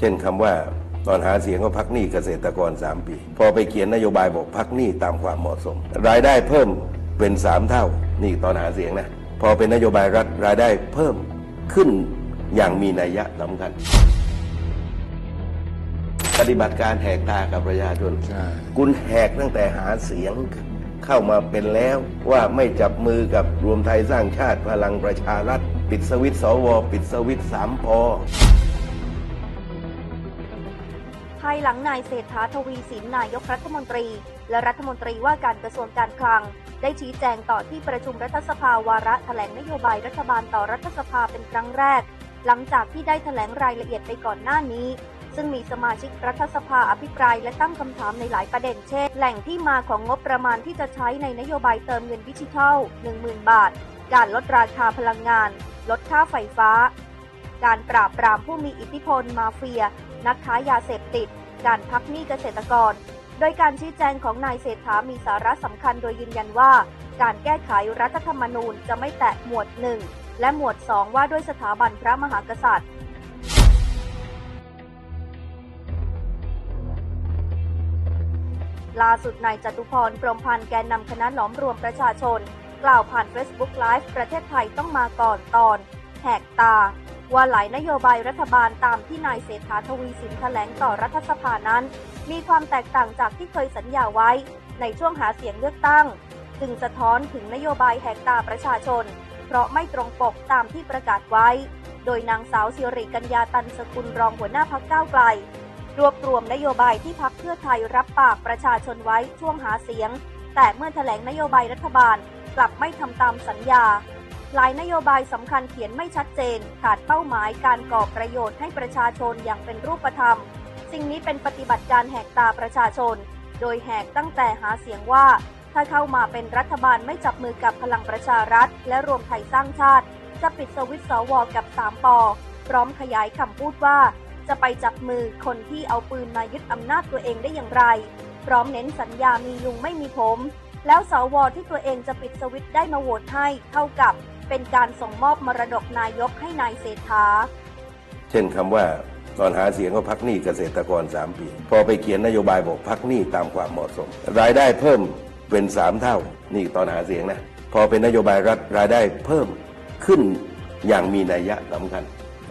เช่นคำว่าตอนหาเสียงก็พักหนี้เกษตรกร 3 ปี พอไปเขียนนโยบายบอกพักหนี้ตามความเหมาะสม รายได้เพิ่มเป็น 3 เท่านี่ตอนหาเสียงนะ พอเป็นนโยบายรัฐรายได้เพิ่มขึ้นอย่างมีนัยยะสำคัญ ปฏิบัติการแหกตากับประชาชนใช่คุณแหกตั้งแต่หาเสียงเข้ามาเป็นแล้วว่าไม่จับมือกับรวมไทยสร้างชาติพลังประชารัฐ ปิดสวิตช์สว ปิดสวิตช์สามปอ ภายหลังนายเศรษฐาทวีสินนายกรัฐมนตรี และรัฐมนตรีว่าการกระทรวงการคลัง ได้ชี้แจงต่อที่ประชุมรัฐสภาวาระแถลงนโยบายรัฐบาลต่อรัฐสภาเป็นครั้งแรก หลังจากที่ได้แถลงรายละเอียดไปก่อนหน้านี้ ซึ่งมีสมาชิกรัฐสภาอภิปรายและตั้งคำถามในหลายประเด็นเช่น แหล่งที่มาของงบประมาณที่จะใช้ในนโยบายเติมเงินดิจิทัล 10,000 บาท การลดราคาพลังงาน ลดค่าไฟฟ้า การปราบปรามผู้มีอิทธิพลมาเฟีย นักค้ายาเสพติด การพักหนี้เกษตรกร โดยการชี้แจงของนายเศรษฐามีสาระสำคัญโดยยืนยันว่า การแก้ไขรัฐธรรมนูญจะไม่แตะหมวด 1 และหมวด 2 ว่าด้วยสถาบันพระมหากษัตริย์ล่าสุดนายจตุพรพรมพันธ์แกนนำคณะหลอมรวมประชาชน กล่าวผ่าน Facebook Live ประเทศไทยต้องมาก่อนตอน แหกตา ว่าหลายนโยบายรัฐบาลตามที่นายเศรษฐาทวีสินแถลงต่อรัฐสภานั้น มีความแตกต่างจากที่เคยสัญญาไว้ ในช่วงหาเสียงเลือกตั้ง จึงสะท้อนถึงนโยบายแหกตาประชาชน เพราะไม่ตรงปกตามที่ประกาศไว้ โดยนางสาวสิริกัญญาตันสกุลรองหัวหน้าพักก้าวไกล รวบรวมนโยบายที่พักเพื่อไทยรับปากประชาชนไว้ช่วงหาเสียง แต่เมื่อแถลงนโยบายรัฐบาลกลับไม่ทำตามสัญญา หลายนโยบายสำคัญเขียนไม่ชัดเจน ขาดเป้าหมายการก่อประโยชน์ให้ประชาชนอย่างเป็นรูปธรรม สิ่งนี้เป็นปฏิบัติการแหกตาประชาชน โดยแหกตั้งแต่หาเสียงว่า ถ้าเข้ามาเป็นรัฐบาลไม่จับมือกับพลังประชารัฐ และรวมไทยสร้างชาติ จะปิดสวิตช์สวกับ 3ปอพร้อมขยายคำพูดว่า จะไปจับมือคนที่เอาปืนมายึดอำนาจตัวเองได้อย่างไร พร้อมเน้นสัญญามีลุงไม่มีผมแล้วสวที่ตัวเองจะปิดสวิตได้มาโหวตให้เท่ากับ เป็นการส่งมอบมรดกนายกให้นายเศรษฐา เช่นคำว่าตอนหาเสียงก็พักหนี้เกษตรกร 3 ปี พอไปเขียนนโยบายบอกพักหนี้ตามความเหมาะสม รายได้เพิ่มเป็น 3 เท่า นี่ตอนหาเสียงนะ พอเป็นนโยบายรัฐรายได้เพิ่มขึ้นอย่างมีนัยยะสำคัญ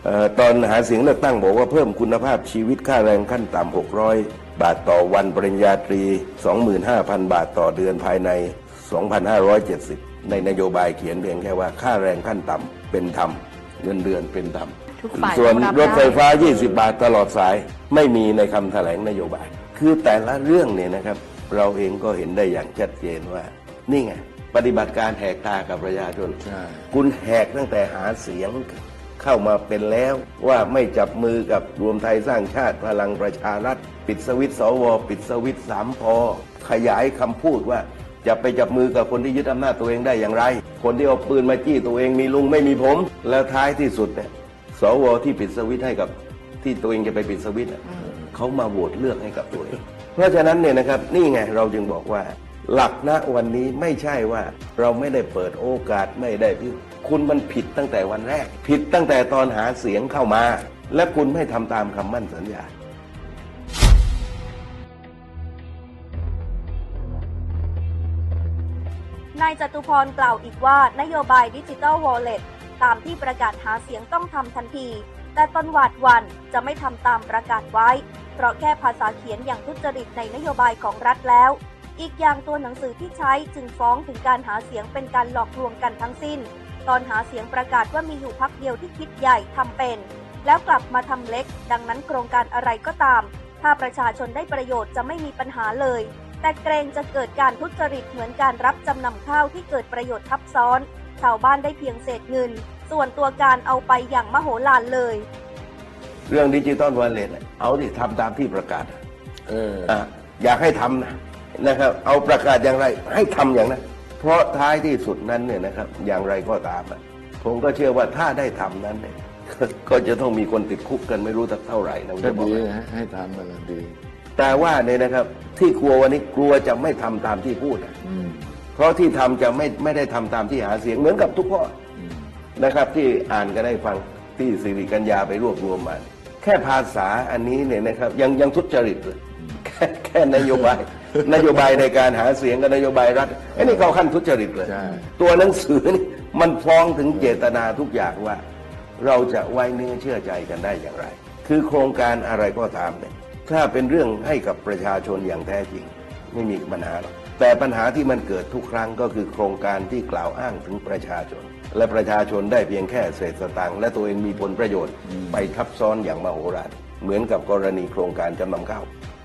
ออตอนหาเสียงเลือกตั้งบอกว่าเพิ่มคุณภาพชีวิตค่าแรงขั้นต่ำ600 บาทต่อวันปริญญาตรี 25,000 บาทต่อเดือนภายใน 2,570 ในนโยบายเขียนเพียงแค่ว่าค่าแรงขั้นต่ำเป็นธรรมเงินเดือนเป็นธรรมทุกฝ่ายส่วนต้องรับรถไฟได้ฟ้า 20 บาทตลอดสายไม่มีในคำแถลงนโยบาย คือแต่ละเรื่องเนี่ยนะครับ เราเองก็เห็นได้อย่างชัดเจนว่า นี่ไงปฏิบัติการแหกตากับประชาชนใช่คุณแหกตั้งแต่หาเสียงเข้ามาเป็นแล้วว่าไม่จับมือกับรวมไทยสร้างชาติพลังประชารัฐ ปิดสวิตช์สว ปิดสวิตช์สามพอขยายคำพูดว่า จะไปจับมือกับคนที่ยึดอำนาจตัวเองได้อย่างไร คนที่เอาปืนมาจี้ตัวเองมีลุงไม่มีผม แล้วท้ายที่สุดเนี่ยสวที่ปิดสวิตให้กับที่ตัวเองจะไปปิดสวิตเขามาโหวตเลือกให้กับตัวเอง เพราะฉะนั้นเนี่ยนะครับนี่ไงเราจึงบอกว่า หลักณวันนี้ไม่ใช่ว่าเราไม่ได้เปิดโอกาสไม่ได้พิคุณมันผิดตั้งแต่วันแรก ผิดตั้งแต่ตอนหาเสียงเข้ามา และคุณไม่ทำตามคำมั่นสัญญา นายจตุพรกล่าวอีกว่านโยบายดิจิ t a ลวอลเล็ตตามที่ประกาศหาเสียงต้องทำทันที แต่ตนหวาดวันจะไม่ทำตามประกาศไว้ เพราะแค่ภาษาเขียนอย่างทุจริตในนโยบายของรัฐแล้ว อีกอย่างตัวหนังสือที่ใช้จึงฟ้องถึงการหาเสียงเป็นการหลอกลวงกันทั้งสิ้น ตอนหาเสียงประกาศว่ามีอยู่พักเดียวที่คิดใหญ่ทำเป็น แล้วกลับมาทำเล็ก ดังนั้นโครงการอะไรก็ตาม ถ้าประชาชนได้ประโยชน์จะไม่มีปัญหาเลย แต่เกรงจะเกิดการทุจริตเหมือนการรับจำนำข้าวที่เกิดประโยชน์ทับซ้อน ชาวบ้านได้เพียงเศษเงิน ส่วนตัวการเอาไปอย่างมโหฬารเลย เรื่องดิจิตอลวอลเล็ตเอาที่ทำตามที่ประกาศเอออะอยากให้ทำนะนะครับ เอาประกาศอย่างไรให้ทำอย่างนั้นเพราะท้ายที่สุดนั้นเนี่ยนะครับ อย่างไรก็ตามอะผมก็เชื่อว่าถ้าได้ทำนั้นเนี่ยก็จะต้องมีคนติดคุกกันไม่รู้สักเท่าไหร่นะผมก็จะบอกดีให้ฮะให้ทำมันนะดี แต่ว่าเนี่ยนะครับที่กลัววันนี้กลัวจะไม่ทำตามที่พูดอะอืมเพราะที่ทำจะไม่ไม่ได้ทำตามที่หาเสียงเหมือนกับทุกข้ออืมนะครับ ที่อ่านกันได้ฟังที่สิริกัญญาไปรวบรวมมา แค่ภาษาอันนี้เนี่ยนะครับ ยังยังทุจริตเลยแค่แค่นโยบายนโยบายในการหาเสียงกับนโยบายรัฐไอ้นี่เข้าขั้นทุจริตเลยใช่ตัวหนังสือนี่มันฟ้องถึงเจตนาทุกอย่างว่า เราจะไว้เนื้อเชื่อใจกันได้อย่างไร คือโครงการอะไรก็ตามเนี่ย ถ้าเป็นเรื่องให้กับประชาชนอย่างแท้จริง ไม่มีปัญหาหรอกแต่ปัญหาที่มันเกิดทุกครั้งก็คือโครงการที่กล่าวอ้างถึงประชาชน และประชาชนได้เพียงแค่เศษสตางค์และตัวเองมีผลประโยชน์ไปทับซ้อนอย่างมโหฬารเหมือนกับกรณีโครงการจำนำข้าว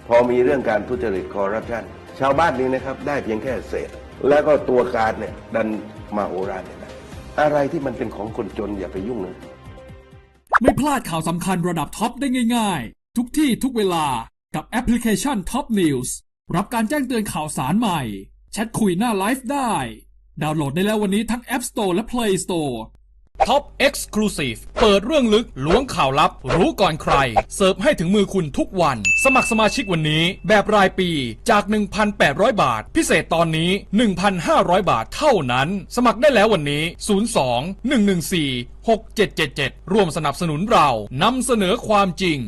พอมีเรื่องการทุจริตคอร์รัปชันชาวบ้านนี้นะครับได้เพียงแค่เศษ แล้วก็ตัวการเนี่ยดันมโหฬารเนี่ยนะอะไรที่มันเป็นของคนจนอย่าไปยุ่งเลยไม่พลาดข่าวสำคัญระดับท็อปได้ง่าย ๆ ทุกที่ทุกเวลากับแอปพลิเคชัน Top News รับการแจ้งเตือนข่าวสารใหม่ แชทคุยหน้าไลฟ์ได้ ดาวน์โหลดได้แล้ววันนี้ทั้ง App Store และ Play Store Top Exclusive เปิดเรื่องลึกล้วงข่าวลับ รู้ก่อนใคร เสิร์ฟให้ถึงมือคุณทุกวัน สมัครสมาชิกวันนี้ แบบรายปีจาก 1,800 บาท พิเศษตอนนี้ 1,500 บาทเท่านั้น สมัครได้แล้ววันนี้ 02 114 6777 ร่วมสนับสนุนเรานำเสนอความจริง